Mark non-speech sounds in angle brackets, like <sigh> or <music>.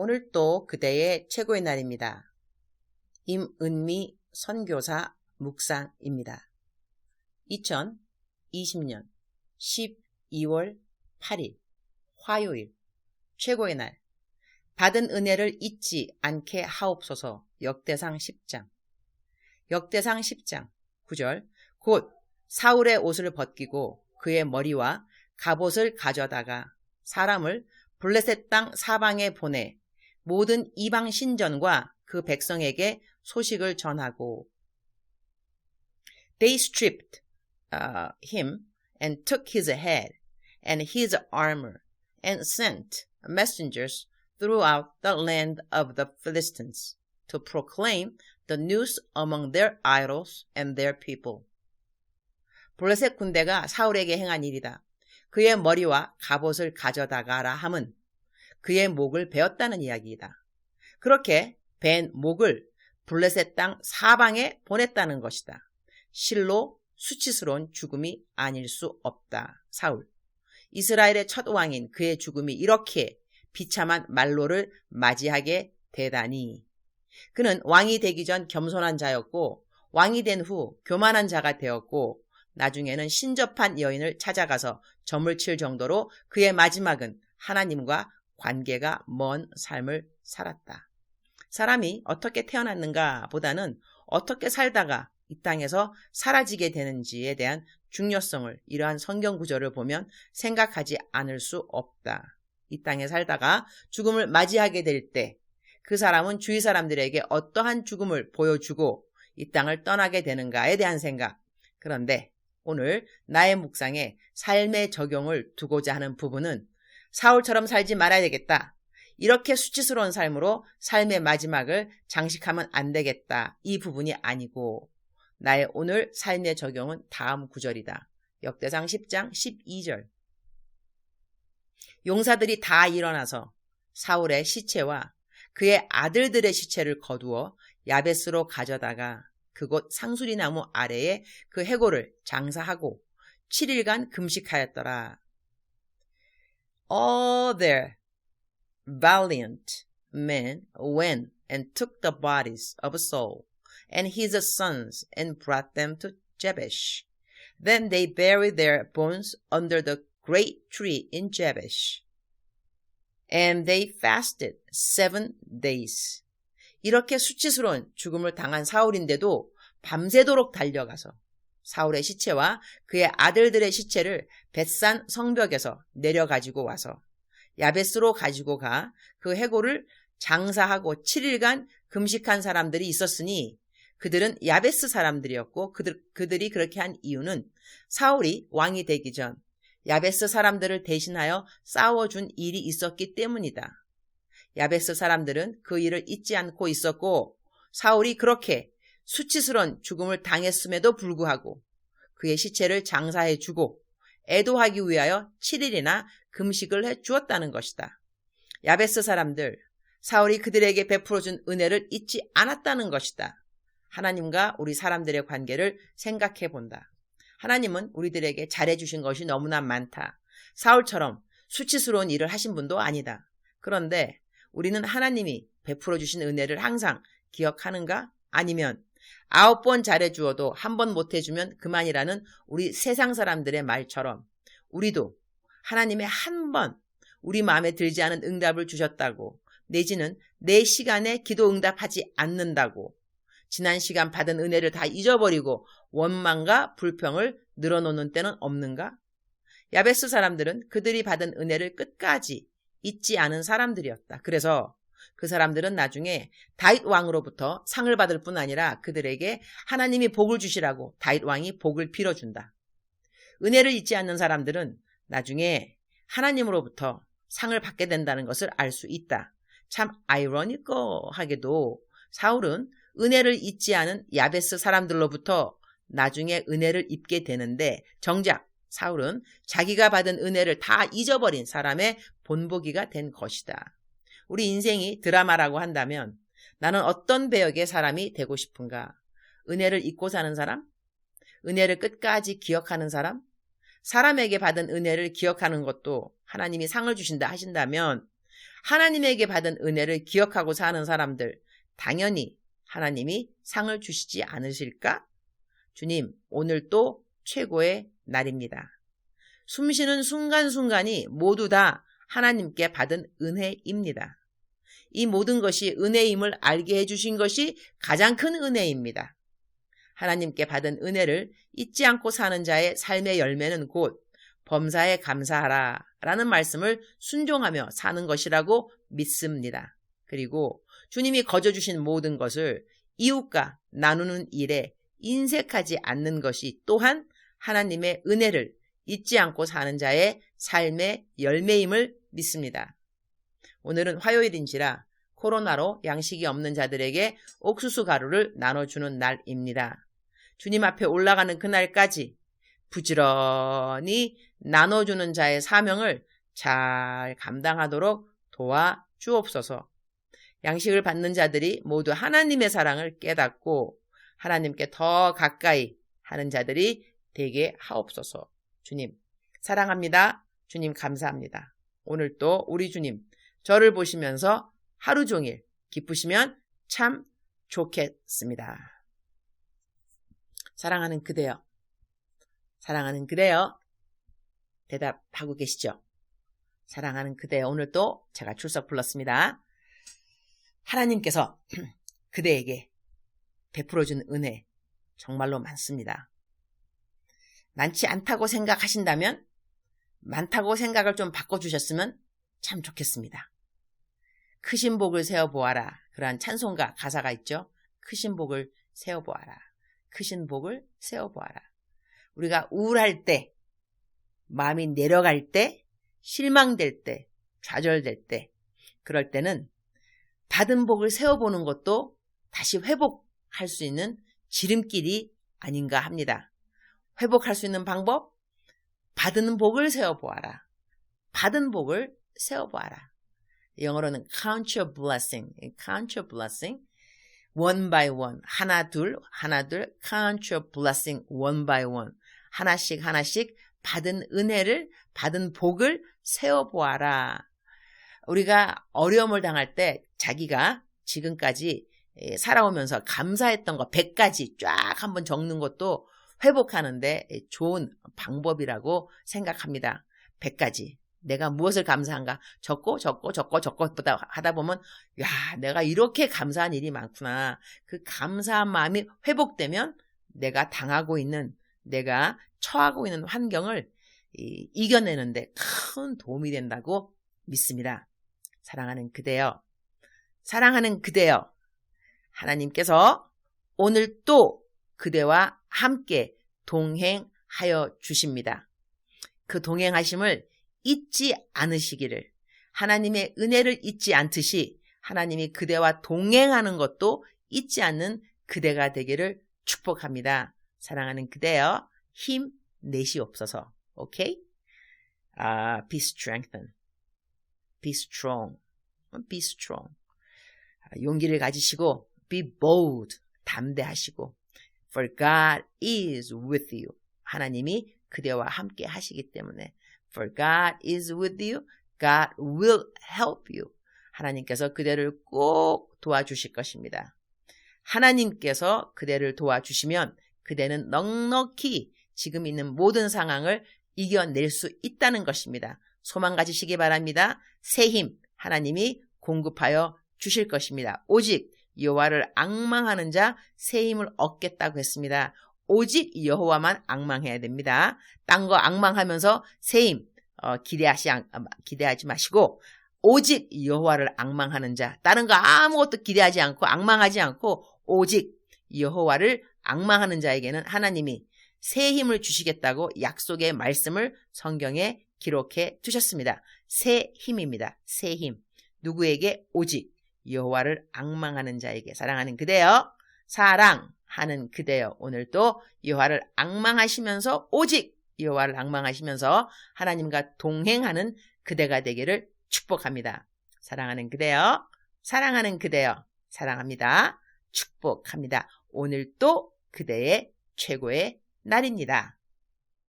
오늘 또 그대의 최고의 날입니다. 임은미 선교사 묵상입니다. 2020년 12월 8일 화요일 최고의 날 받은 은혜를 잊지 않게 하옵소서 역대상 10장 역대상 10장 9절 곧 사울의 옷을 벗기고 그의 머리와 갑옷을 가져다가 사람을 블레셋 땅 사방에 보내 모든 이방 신전과 그 백성에게 소식을 전하고 They stripped uh, him and took his head and his armor and sent messengers throughout the land of the Philistines to proclaim the news among their idols and their people. 블레셋 군대가 사울에게 행한 일이다. 그의 머리와 갑옷을 가져다가라 함은 그의 목을 베었다는 이야기이다. 그렇게 벤 목을 블레셋 땅 사방에 보냈다는 것이다. 실로 수치스러운 죽음이 아닐 수 없다. 사울. 이스라엘의 첫 왕인 그의 죽음이 이렇게 비참한 말로를 맞이하게 되다니. 그는 왕이 되기 전 겸손한 자였고 왕이 된 후 교만한 자가 되었고 나중에는 신접한 여인을 찾아가서 점을 칠 정도로 그의 마지막은 하나님과 관계가 먼 삶을 살았다. 사람이 어떻게 태어났는가 보다는 어떻게 살다가 이 땅에서 사라지게 되는지에 대한 중요성을 이러한 성경 구절을 보면 생각하지 않을 수 없다. 이 땅에 살다가 죽음을 맞이하게 될 때 그 사람은 주위 사람들에게 어떠한 죽음을 보여주고 이 땅을 떠나게 되는가에 대한 생각. 그런데 오늘 나의 묵상에 삶의 적용을 두고자 하는 부분은 사울처럼 살지 말아야 되겠다. 이렇게 수치스러운 삶으로 삶의 마지막을 장식하면 안 되겠다. 이 부분이 아니고 나의 오늘 삶의 적용은 다음 구절이다. 역대상 10장 12절. 용사들이 다 일어나서 사울의 시체와 그의 아들들의 시체를 거두어 야베스로 가져다가 그곳 상수리나무 아래에 그 해골을 장사하고 7일간 금식하였더라. All their valiant men went and took the bodies of Saul and his sons and brought them to Jabesh. Then they buried their bones under the great tree in Jabesh. And they fasted seven days. 이렇게 수치스러운 죽음을 당한 사울인데도 밤새도록 달려가서 사울의 시체와 그의 아들들의 시체를 벳산 성벽에서 내려가지고 와서 야베스로 가지고 가 그 해골을 장사하고 7일간 금식한 사람들이 있었으니 그들은 야베스 사람들이었고 그들, 그들이 그렇게 한 이유는 사울이 왕이 되기 전 야베스 사람들을 대신하여 싸워준 일이 있었기 때문이다. 야베스 사람들은 그 일을 잊지 않고 있었고 사울이 그렇게 수치스러운 죽음을 당했음에도 불구하고 그의 시체를 장사해 주고 애도하기 위하여 7일이나 금식을 해 주었다는 것이다. 야베스 사람들, 사울이 그들에게 베풀어 준 은혜를 잊지 않았다는 것이다. 하나님과 우리 사람들의 관계를 생각해 본다. 하나님은 우리들에게 잘해 주신 것이 너무나 많다. 사울처럼 수치스러운 일을 하신 분도 아니다. 그런데 우리는 하나님이 베풀어 주신 은혜를 항상 기억하는가? 아니면 아홉 번 잘해주어도 한 번 못해주면 그만이라는 우리 세상 사람들의 말처럼 우리도 하나님의 한 번 우리 마음에 들지 않은 응답을 주셨다고 내지는 내 시간에 기도 응답하지 않는다고 지난 시간 받은 은혜를 다 잊어버리고 원망과 불평을 늘어놓는 때는 없는가? 야베스 사람들은 그들이 받은 은혜를 끝까지 잊지 않은 사람들이었다. 그래서 그 사람들은 나중에 다윗 왕으로부터 상을 받을 뿐 아니라 그들에게 하나님이 복을 주시라고 다윗 왕이 복을 빌어준다. 은혜를 잊지 않는 사람들은 나중에 하나님으로부터 상을 받게 된다는 것을 알 수 있다. 참 아이러니커하게도 사울은 은혜를 잊지 않은 야베스 사람들로부터 나중에 은혜를 입게 되는데 정작 사울은 자기가 받은 은혜를 다 잊어버린 사람의 본보기가 된 것이다. 우리 인생이 드라마라고 한다면 나는 어떤 배역의 사람이 되고 싶은가? 은혜를 잊고 사는 사람? 은혜를 끝까지 기억하는 사람? 사람에게 받은 은혜를 기억하는 것도 하나님이 상을 주신다 하신다면 하나님에게 받은 은혜를 기억하고 사는 사람들, 당연히 하나님이 상을 주시지 않으실까? 주님, 오늘 또 최고의 날입니다. 숨 쉬는 순간순간이 모두 다 하나님께 받은 은혜입니다. 이 모든 것이 은혜임을 알게 해주신 것이 가장 큰 은혜입니다. 하나님께 받은 은혜를 잊지 않고 사는 자의 삶의 열매는 곧 범사에 감사하라 라는 말씀을 순종하며 사는 것이라고 믿습니다. 그리고 주님이 거저주신 모든 것을 이웃과 나누는 일에 인색하지 않는 것이 또한 하나님의 은혜를 잊지 않고 사는 자의 삶의 열매임을 믿습니다. 오늘은 화요일인지라 코로나로 양식이 없는 자들에게 옥수수 가루를 나눠주는 날입니다. 주님 앞에 올라가는 그날까지 부지런히 나눠주는 자의 사명을 잘 감당하도록 도와 주옵소서. 양식을 받는 자들이 모두 하나님의 사랑을 깨닫고 하나님께 더 가까이 하는 자들이 되게 하옵소서. 주님, 사랑합니다. 주님, 감사합니다. 오늘 또 우리 주님, 저를 보시면서 하루 종일 기쁘시면 참 좋겠습니다. 사랑하는 그대여. 사랑하는 그대여. 대답하고 계시죠? 사랑하는 그대여. 오늘 또 제가 출석 불렀습니다. 하나님께서 <clears throat> 그대에게 베풀어준 은혜 정말로 많습니다. 많지 않다고 생각하신다면 많다고 생각을 좀 바꿔주셨으면 참 좋겠습니다. 크신 복을 세어보아라. 그러한 찬송가 가사가 있죠. 크신 복을 세어보아라. 크신 복을 세어보아라. 우리가 우울할 때, 마음이 내려갈 때, 실망될 때, 좌절될 때, 그럴 때는 받은 복을 세어보는 것도 다시 회복할 수 있는 지름길이 아닌가 합니다. 회복할 수 있는 방법? 받은 복을 세어보아라. 받은 복을 세어보아라. 영어로는 count your blessing, count your blessing, one by one, 하나 둘, 하나 둘, count your blessing one by one, 하나씩 하나씩 받은 은혜를, 받은 복을 세어보아라. 우리가 어려움을 당할 때 자기가 지금까지 살아오면서 감사했던 거 100가지 쫙 한번 적는 것도 회복하는데 좋은 방법이라고 생각합니다. 100가지. 내가 무엇을 감사한가? 적고, 적고, 적고, 적고 하다 보면, 야, 내가 이렇게 감사한 일이 많구나. 그 감사한 마음이 회복되면 내가 당하고 있는, 내가 처하고 있는 환경을 이, 이겨내는데 큰 도움이 된다고 믿습니다. 사랑하는 그대여. 사랑하는 그대여. 하나님께서 오늘 또 그대와 함께 동행하여 주십니다. 그 동행하심을 잊지 않으시기를 하나님의 은혜를 잊지 않듯이 하나님이 그대와 동행하는 것도 잊지 않는 그대가 되기를 축복합니다. 사랑하는 그대여 힘 내시옵소서. 오케이? 아, be strengthened. be strong. be strong. 용기를 가지시고 be bold. 담대하시고 for God is with you. 하나님이 그대와 함께 하시기 때문에 For God is with you. God will help you. 하나님께서 그대를 꼭 도와주실 것입니다. 하나님께서 그대를 도와주시면 그대는 넉넉히 지금 있는 모든 상황을 이겨낼 수 있다는 것입니다. 소망 가지시기 바랍니다. 새 힘 하나님이 공급하여 주실 것입니다. 오직 여호와를 악망하는 자 새 힘을 얻겠다고 했습니다. 오직 여호와만 악망해야 됩니다. 딴 거 악망하면서 세임 어, 기대하시 어, 기대하지 마시고 오직 여호와를 악망하는 자, 다른 거 아무것도 기대하지 않고 악망하지 않고 오직 여호와를 악망하는 자에게는 하나님이 새 힘을 주시겠다고 약속의 말씀을 성경에 기록해 두셨습니다. 새 힘입니다. 새 힘. 누구에게 오직 여호와를 악망하는 자에게 사랑하는 그대여 사랑 하는 그대여 오늘도 여호와를 악망하시면서 오직 여호와를 악망하시면서 하나님과 동행하는 그대가 되기를 축복합니다. 사랑하는 그대여, 사랑하는 그대여, 사랑합니다. 축복합니다. 오늘도 그대의 최고의 날입니다.